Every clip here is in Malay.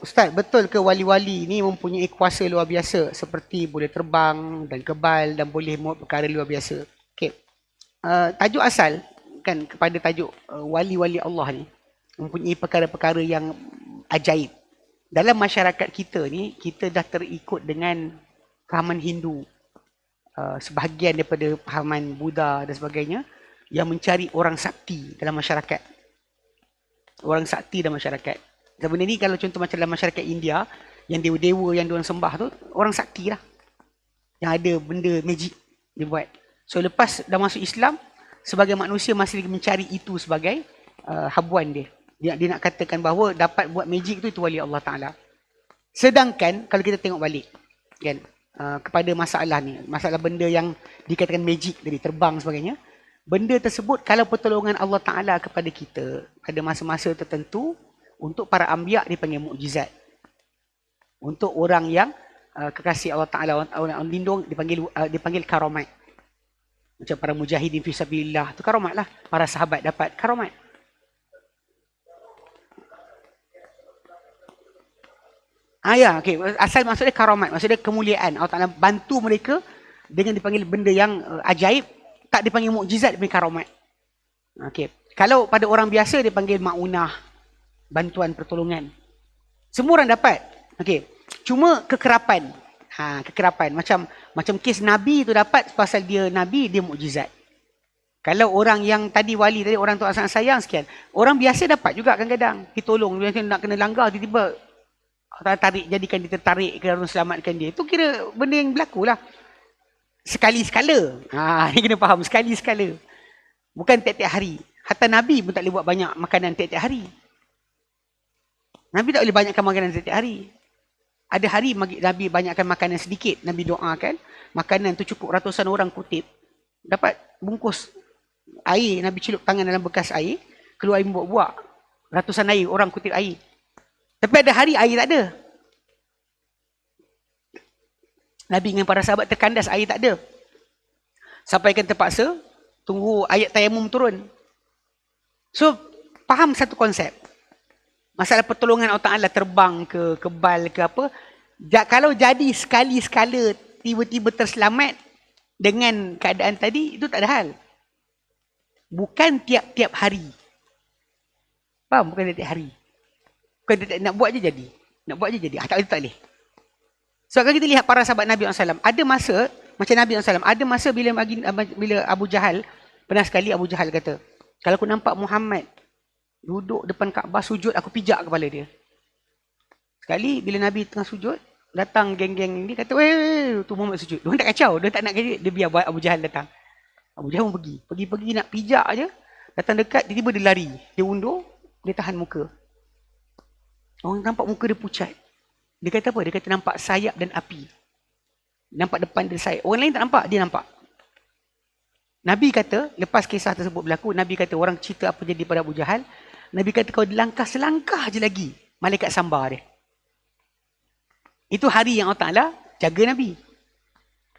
Ustaz, betul ke wali-wali ni mempunyai kuasa luar biasa seperti boleh terbang dan kebal dan boleh buat perkara luar biasa? Okey. Uh, tajuk asal kan kepada tajuk uh, wali-wali Allah ni mempunyai perkara-perkara yang ajaib. Dalam masyarakat kita ni, kita dah terikut dengan pahaman Hindu. Uh, sebahagian daripada pahaman Buddha dan sebagainya yang mencari orang sakti dalam masyarakat. Orang sakti dalam masyarakat. Dan benda ni kalau contoh macam dalam masyarakat India, yang dewa-dewa yang diorang sembah tu, orang sakti lah. Yang ada benda magic dia buat. So lepas dah masuk Islam, sebagai manusia masih lagi mencari itu sebagai uh, habuan dia. dia. Dia nak katakan bahawa dapat buat magic tu itu wali Allah Ta'ala. Sedangkan kalau kita tengok balik, kan, uh, kepada masalah ni, masalah benda yang dikatakan magic dari terbang sebagainya, benda tersebut kalau pertolongan Allah Ta'ala kepada kita pada masa-masa tertentu, untuk para ambiak dipanggil mukjizat. Untuk orang yang uh, kekasih Allah Taala orang yang lindung dipanggil uh, dipanggil karamat. Macam para mujahidin fi sabilillah tu karamat lah. Para sahabat dapat karamat. Ah ya, okey. Asal maksudnya karamat, maksudnya kemuliaan. Allah Taala bantu mereka dengan dipanggil benda yang uh, ajaib, tak dipanggil mukjizat, dipanggil karamat. Okey. Kalau pada orang biasa dipanggil maunah, bantuan pertolongan. Semua orang dapat. Okey. Cuma kekerapan. Ha, kekerapan. Macam macam kes Nabi tu dapat pasal dia Nabi, dia mukjizat. Kalau orang yang tadi wali tadi, orang tu sangat sayang sekian. Orang biasa dapat juga kadang-kadang. Dia tolong. Dia nak kena langgar, tiba-tiba tarik, jadikan dia tertarik ke dalam selamatkan dia. Itu kira benda yang berlaku lah. Sekali-sekala. Ha, ini kena faham. Sekali-sekala. Bukan tiap-tiap hari. Hatta Nabi pun tak boleh buat banyak makanan tiap-tiap hari. Nabi tak boleh banyakkan makanan setiap hari. Ada hari Nabi banyakkan makanan sedikit. Nabi doakan. Makanan tu cukup ratusan orang kutip. Dapat bungkus air. Nabi celup tangan dalam bekas air. Keluar air buak-buak. Ratusan air. Orang kutip air. Tapi ada hari air tak ada. Nabi dengan para sahabat terkandas air tak ada. Sampai kan terpaksa. Tunggu ayat tayamum turun. So, faham satu konsep. Masalah pertolongan Allah Ta'ala terbang ke kebal ke apa. Kalau jadi sekali-sekala tiba-tiba terselamat dengan keadaan tadi, itu tak ada hal. Bukan tiap-tiap hari. Faham? Bukan tiap-tiap hari. Bukan tiap nak buat je jadi. Nak buat je jadi. Ah, tak boleh, tak boleh. So, kalau kita lihat para sahabat Nabi SAW, ada masa, macam Nabi SAW, ada masa bila, bila Abu Jahal, pernah sekali Abu Jahal kata, kalau aku nampak Muhammad duduk depan Kaabah sujud aku pijak kepala dia. Sekali bila Nabi tengah sujud, datang geng-geng ni kata, "Weh, tu Muhammad sujud." Dia tak kacau, dia tak nak kacau, dia biar buat Abu Jahal datang. Abu Jahal pun pergi. Pergi-pergi nak pijak aja. Datang dekat, tiba-tiba dia lari. Dia undur, dia tahan muka. Orang nampak muka dia pucat. Dia kata apa? Dia kata nampak sayap dan api. Nampak depan dia sayap. Orang lain tak nampak, dia nampak. Nabi kata, lepas kisah tersebut berlaku, Nabi kata orang cerita apa jadi pada Abu Jahal, Nabi kata kau langkah selangkah je lagi. Malaikat sambar dia. Itu hari yang Allah Ta'ala jaga Nabi.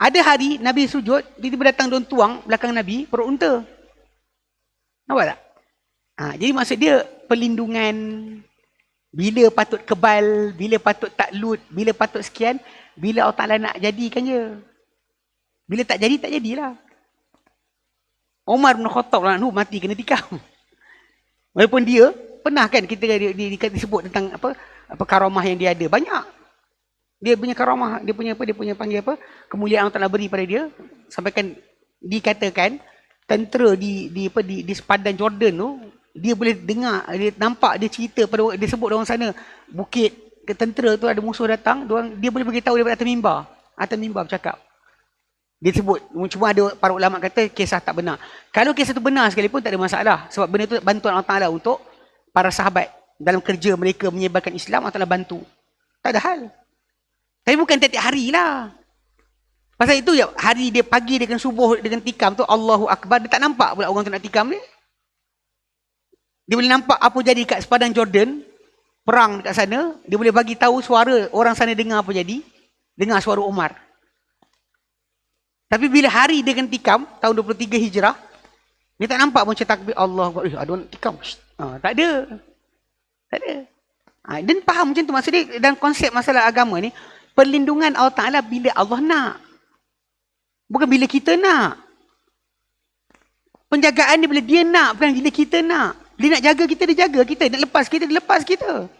Ada hari Nabi sujud, tiba-tiba datang daun tuang belakang Nabi, perut unta. Nampak tak? Ha, jadi maksud dia perlindungan, bila patut kebal, bila patut taklud, bila patut sekian, bila Allah Ta'ala nak jadikan je. Bila tak jadi, tak jadilah. Omar bin Khattab lah, mati kena tikam. Walaupun dia pernah kan kita dia, dia disebut tentang apa apa karamah yang dia ada banyak. Dia punya karamah, dia punya apa dia punya panggil apa? Kemuliaan Allah Taala beri pada dia sampai kan dikatakan tentera di di apa di, di sepadan Jordan tu dia boleh dengar dia nampak dia cerita pada dia sebut orang sana bukit ke tentera tu ada musuh datang dia, dia boleh beritahu daripada atas mimbar atas mimbar bercakap dia sebut, cuma ada para ulama kata kisah tak benar. Kalau kisah itu benar sekalipun tak ada masalah. Sebab benda itu bantuan Allah Ta'ala untuk para sahabat. Dalam kerja mereka menyebarkan Islam, Allah Ta'ala bantu. Tak ada hal. Tapi bukan tiap-tiap hari lah. Pasal itu ya, hari dia pagi dengan subuh dengan tikam tu Allahu Akbar. Dia tak nampak pula orang tu nak tikam ni. Dia boleh nampak apa jadi kat sepadan Jordan. Perang dekat sana. Dia boleh bagi tahu suara orang sana dengar apa jadi. Dengar suara Umar. Tapi bila hari dia kena tikam, tahun 23 Hijrah, dia tak nampak macam takbir Allah. Eh, ada orang tikam. Ha, tak ada. Tak ada. Ha, dan faham macam tu. Maksudnya dalam konsep masalah agama ni, perlindungan Allah Ta'ala bila Allah nak. Bukan bila kita nak. Penjagaan dia bila dia nak, bukan bila kita nak. Dia nak jaga kita, dia jaga kita. Nak lepas kita, dia lepas kita.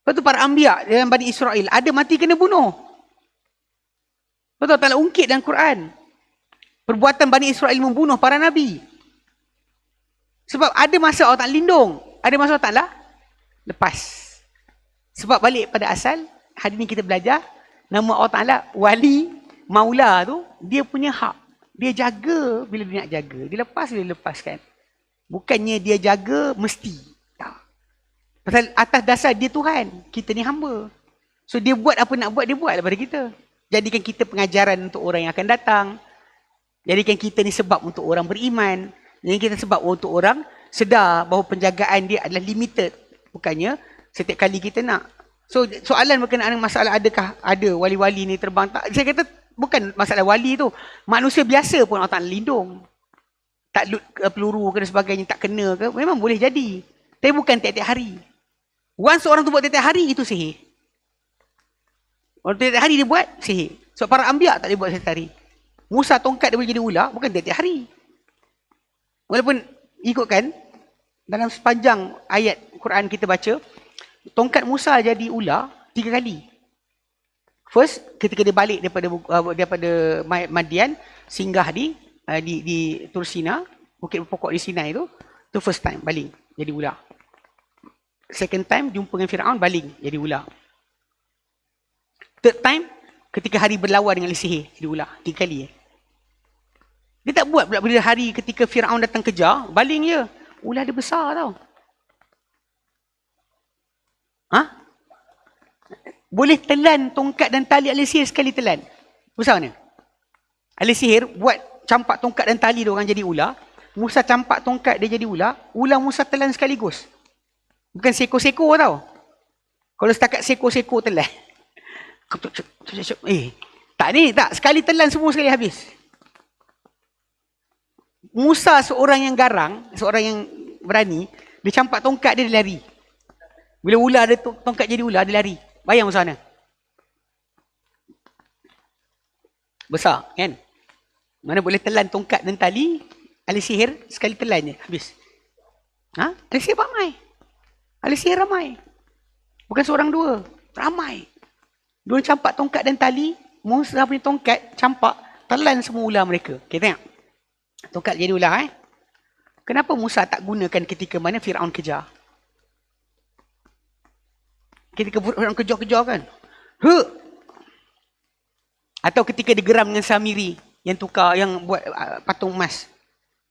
Lepas tu para ambiak dalam Bani Israel, ada mati kena bunuh. Betul tak ungkit dalam Quran. Perbuatan Bani Israel membunuh para Nabi. Sebab ada masa Allah tak lindung. Ada masa Allah lepas. Sebab balik pada asal, hari ni kita belajar, nama Allah Ta'ala wali, maula tu, dia punya hak. Dia jaga bila dia nak jaga. Dia lepas bila dia lepaskan. Bukannya dia jaga mesti. Tak. Pasal atas dasar dia Tuhan. Kita ni hamba. So dia buat apa nak buat, dia buat daripada kita. Jadikan kita pengajaran untuk orang yang akan datang. Jadikan kita ni sebab untuk orang beriman. Jadi kita sebab untuk orang sedar bahawa penjagaan dia adalah limited. Bukannya setiap kali kita nak. So soalan berkenaan dengan masalah adakah ada wali-wali ni terbang tak. Saya kata bukan masalah wali tu. Manusia biasa pun Allah tak lindung. Tak loot peluru ke dan sebagainya tak kena ke. Memang boleh jadi. Tapi bukan tiap-tiap hari. Once orang tu buat tiap-tiap hari itu sihir. Orang tiap-tiap hari dia buat sihir. Sebab so, para ambiak tak boleh buat setiap hari. Musa tongkat dia boleh jadi ular bukan tiap-tiap hari. Walaupun ikutkan dalam sepanjang ayat Quran kita baca, tongkat Musa jadi ular tiga kali. First, ketika dia balik daripada uh, daripada Madian, singgah di uh, di, di Tursina, bukit pokok di Sinai itu, tu first time baling jadi ular. Second time jumpa dengan Firaun baling jadi ular. Third time ketika hari berlawan dengan sihir jadi ular tiga kali. Eh. Dia tak buat pula bila hari ketika Fir'aun datang kejar, baling je. Ulah dia besar tau. Ha? Boleh telan tongkat dan tali ahli sihir sekali telan. Besar mana? Ahli sihir buat campak tongkat dan tali dia orang jadi ular. Musa campak tongkat dia jadi ular. Ular Musa telan sekaligus. Bukan seko-seko tau. Kalau setakat seko-seko telan. Eh, tak ni, tak. Sekali telan semua sekali habis. Musa seorang yang garang, seorang yang berani, dia campak tongkat dia, dia lari. Bila ular dia tongkat jadi ular, dia lari. Bayang Musa mana? Besar, kan? Mana boleh telan tongkat dan tali, ahli sihir, sekali telan je, habis. Ha? Ahli sihir ramai. Ahli sihir ramai. Bukan seorang dua, ramai. Dua campak tongkat dan tali, Musa punya tongkat, campak, telan semua ular mereka. Okay, tengok. Tongkat jadi ular eh. Kenapa Musa tak gunakan ketika mana Fir'aun kejar? Ketika Fir'aun kejar-kejar kan? He! Atau ketika dia geram dengan Samiri yang tukar, yang buat uh, patung emas.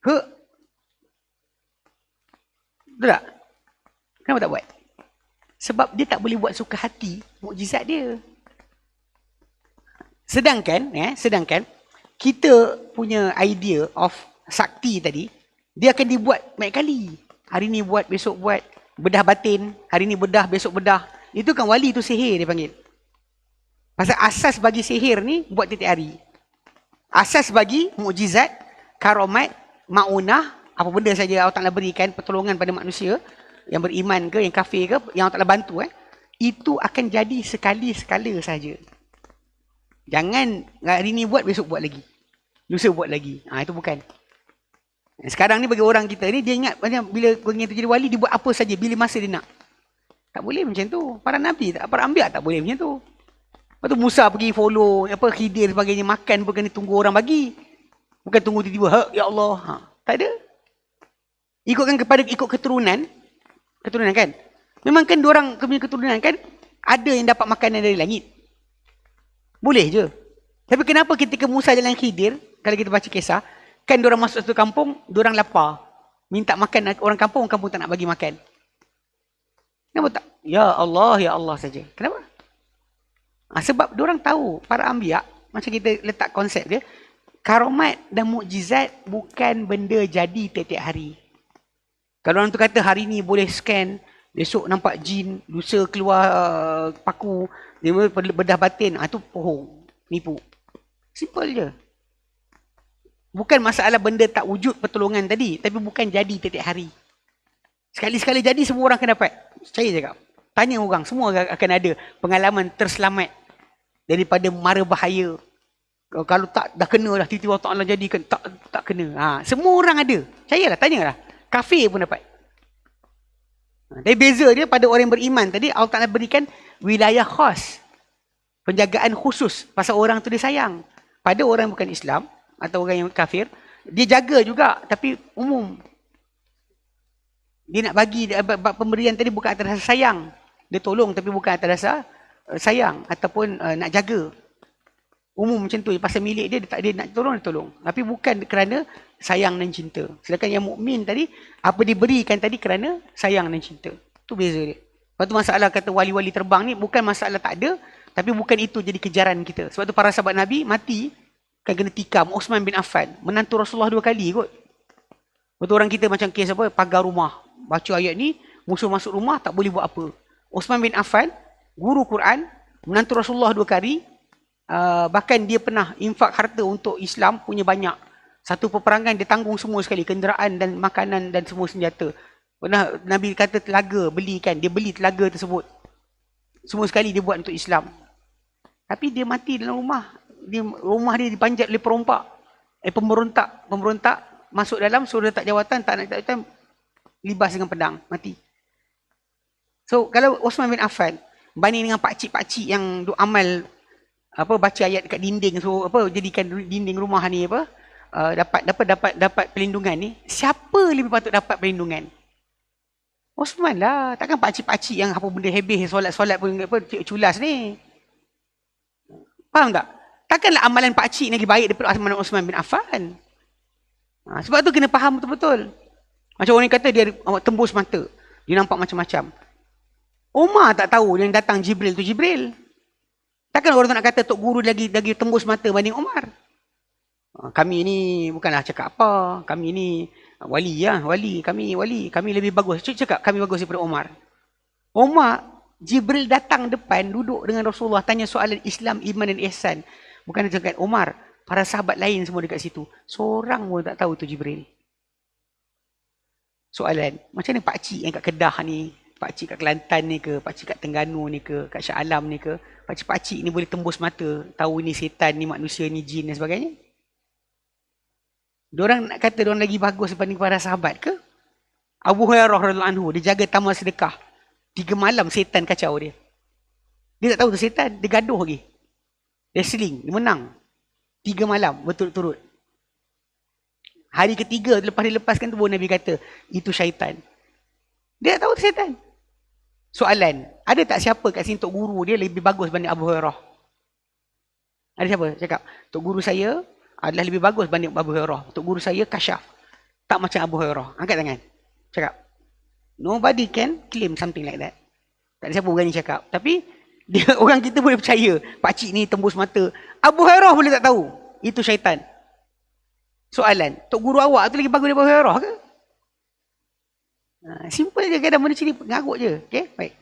He! Betul tak? Kenapa tak buat? Sebab dia tak boleh buat suka hati mukjizat dia. Sedangkan, eh, sedangkan kita punya idea of sakti tadi, dia akan dibuat banyak kali. Hari ni buat, besok buat. Bedah batin, hari ni bedah, besok bedah. Itu kan wali tu sihir dia panggil. Pasal asas bagi sihir ni buat tiap hari. Asas bagi mukjizat, karomat, maunah, apa benda saja Allah Ta'ala berikan pertolongan pada manusia yang beriman ke, yang kafir ke, yang Allah Ta'ala bantu eh. Itu akan jadi sekali-sekala saja. Jangan hari ni buat, besok buat lagi. Lusa buat lagi. Ha, itu bukan. Sekarang ni bagi orang kita ni, dia ingat bila orang itu jadi wali, dia buat apa saja bila masa dia nak. Tak boleh macam tu. Para Nabi, para ambil tak boleh macam tu. Lepas tu Musa pergi follow, apa khidir sebagainya, makan pun kena tunggu orang bagi. Bukan tunggu tiba-tiba, ha, ya Allah. Ha, tak ada. Ikutkan kepada ikut keturunan, keturunan kan? Memang kan orang punya keturunan kan, ada yang dapat makanan dari langit. Boleh je. Tapi kenapa ketika Musa jalan Khidir, kalau kita baca kisah, kan orang masuk satu kampung, orang lapar. Minta makan orang kampung, orang kampung tak nak bagi makan. Kenapa tak? Ya Allah, ya Allah saja. Kenapa? Ha, sebab orang tahu, para ambiak, macam kita letak konsep dia, karomat dan mukjizat bukan benda jadi tiap-tiap hari. Kalau orang tu kata hari ni boleh scan, besok nampak jin, lusa keluar uh, paku, dia bedah batin, ah tu bohong, nipu. Simple je. Bukan masalah benda tak wujud pertolongan tadi, tapi bukan jadi tiap hari. Sekali-sekali jadi semua orang akan dapat. Percaya cakap. Tanya orang, semua akan ada pengalaman terselamat daripada mara bahaya. Kalau tak dah kena dah tiba-tiba Allah jadikan tak tak kena. Ha, semua orang ada. Percayalah, tanyalah. Kafir pun dapat. Ha, tapi beza dia pada orang yang beriman tadi Allah Taala berikan wilayah khas. Penjagaan khusus pasal orang tu dia sayang. Pada orang yang bukan Islam atau orang yang kafir, dia jaga juga tapi umum. Dia nak bagi pemberian tadi bukan atas rasa sayang. Dia tolong tapi bukan atas rasa uh, sayang ataupun uh, nak jaga. Umum macam tu pasal milik dia dia tak dia nak tolong dia tolong. Tapi bukan kerana sayang dan cinta. Sedangkan yang mukmin tadi apa diberikan tadi kerana sayang dan cinta. Tu beza dia. Lepas tu masalah kata wali-wali terbang ni bukan masalah tak ada tapi bukan itu jadi kejaran kita. Sebab tu para sahabat Nabi mati kan kena tikam Osman bin Affan menantu Rasulullah dua kali kot. Betul orang kita macam kes apa pagar rumah. Baca ayat ni musuh masuk rumah tak boleh buat apa. Osman bin Affan guru Quran menantu Rasulullah dua kali uh, bahkan dia pernah infak harta untuk Islam punya banyak. Satu peperangan dia tanggung semua sekali kenderaan dan makanan dan semua senjata. Pernah Nabi kata telaga belikan dia beli telaga tersebut. Semua sekali dia buat untuk Islam. Tapi dia mati dalam rumah. Dia, rumah dia dipanjat oleh perompak. Eh pemberontak. Pemberontak masuk dalam suruh letak jawatan. Tak nak letak jawatan. Libas dengan pedang. Mati. So kalau Osman bin Affan. Banding dengan pakcik-pakcik yang duk amal. Apa baca ayat dekat dinding. So apa jadikan dinding rumah ni apa. Uh, dapat dapat dapat dapat perlindungan ni. Siapa lebih patut dapat perlindungan? Osman lah. Takkan pakcik-pakcik yang apa benda hebih solat-solat pun apa, culas ni. Faham tak? Takkanlah amalan pakcik lagi baik daripada amalan Osman bin Affan. Ha, sebab tu kena faham betul-betul. Macam orang kata dia tembus mata. Dia nampak macam-macam. Umar tak tahu yang datang Jibril tu Jibril. Takkan orang tu nak kata Tok Guru lagi lagi tembus mata banding Umar. Ha, kami ni bukanlah cakap apa. Kami ni Wali ya, wali. Kami wali. Kami lebih bagus. Cik cakap kami bagus daripada Omar. Omar, Jibril datang depan, duduk dengan Rasulullah, tanya soalan Islam, iman dan ihsan. Bukan cakap, Omar, para sahabat lain semua dekat situ. Seorang pun tak tahu tu Jibril. Soalan, macam mana pakcik yang kat Kedah ni, pakcik kat Kelantan ni ke, pakcik kat Tengganu ni ke, kat Shah Alam ni ke, pakcik-pakcik ni boleh tembus mata, tahu ni setan, ni manusia, ni jin dan sebagainya. Diorang nak kata diorang lagi bagus daripada para sahabat ke? Abu Hurairah radhiyallahu anhu dia jaga taman sedekah. Tiga malam setan kacau dia. Dia tak tahu tu setan, dia gaduh lagi. Dia seling, dia menang. Tiga malam berturut-turut. Hari ketiga lepas dia lepaskan tu baru Nabi kata, itu syaitan. Dia tak tahu tu setan. Soalan, ada tak siapa kat sini Tok Guru dia lebih bagus berbanding Abu Hurairah? Ada siapa? Cakap, Tok Guru saya adalah lebih bagus banding Abu Hurairah. Untuk guru saya kasyaf. Tak macam Abu Hurairah. Angkat tangan. Cakap. Nobody can claim something like that. Tak ada siapa berani cakap. Tapi dia orang kita boleh percaya. Pakcik ni tembus mata. Abu Hurairah boleh tak tahu. Itu syaitan. Soalan. Tok guru awak tu lagi bagus daripada Abu Hurairah ke? Ha, simple je kadang benda sini. Je. Okay? Baik.